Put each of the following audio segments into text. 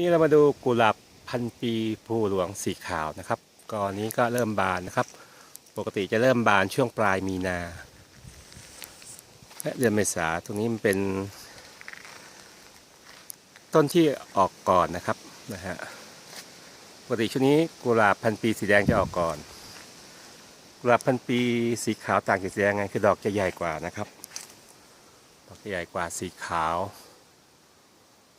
นี่เรามาดูกุหลาบพันปีภูหลวงสีขาวนะครับกอนี้ก็เริ่มบานนะครับ ปกติจะเริ่มบานช่วงปลายมีนาและเดือนเมษาตรงนี้มันเป็น ต้นที่ออกก่อนนะครับนะฮะปกติช่วงนี้กุหลาบพันปีสีแดงจะออกก่อน กุหลาบพันปีสีขาวต่างจากสีแดงไงคือดอกจะใหญ่กว่านะครับ ดอกจะใหญ่กว่าสีขาว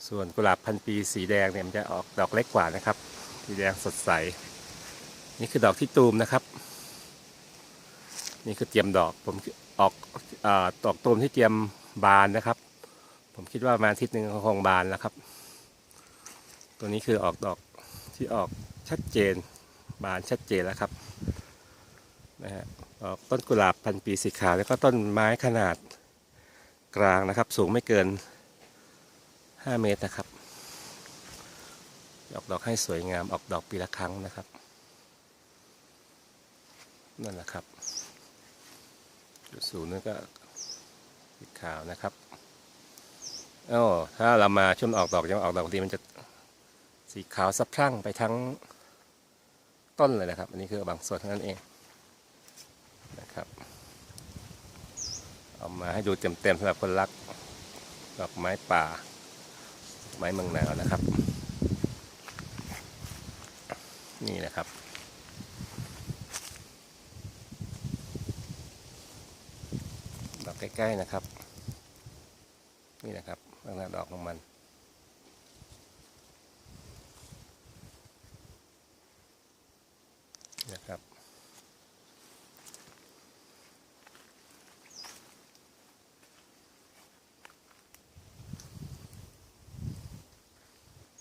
ส่วนกุหลาบพันปีสีแดงเนี่ยมันจะออกดอกเล็กกว่านะครับ สีแดงสดใส นี่คือดอกที่ตูมนะครับ นี่คือเตรียมดอกผมออกเอ่อดอกตูมที่เตรียมบานนะครับ ผมคิดว่ามาอาทิตย์หนึ่งคงบานแล้วครับ ตัวนี้คือออกดอกที่ออกชัดเจนบานชัดเจนแล้วครับนะฮะออกต้นกุหลาบพันปีสีขาวแล้วก็ต้นไม้ขนาดกลางนะครับ สูงไม่เกิน 5 เมตรนะครับ ออกดอกให้สวยงามออกดอกปีละครั้งนะครับ นั่นแหละครับ จุดศูนย์นั่นก็สีขาวนะครับอ้อถ้าเรามาช่วงออกดอกยังออกดอกดีมันจะสีขาวสะพรั่งไปทั้งต้นเลยนะครับ อันนี้คือบางส่วนเท่านั้นเองนะครับ เอามาให้ดูเต็มๆสำหรับคนรักดอกไม้ป่า ไม้เมืองหนาวนะครับ นี่นะครับ ดอกใกล้ๆนะครับ นี่นะครับลักษณะดอกของมันนะครับ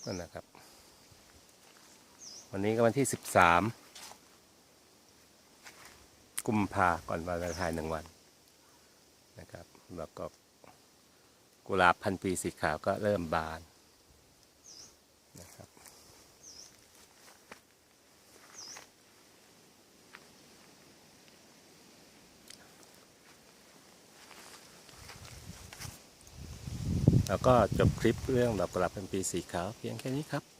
นั่นนะครับ วันนี้ก็วันที่สิบสามกุมภาก่อนวันวาเลนไทน์หนึ่งวันนะครับแล้วก็กุหลาบพันปีสีขาวก็เริ่มบานนะครับ แล้วก็จบคลิปเรื่องดอกกุหลาบเป็นปีสีขาวเพียงแค่นี้ครับ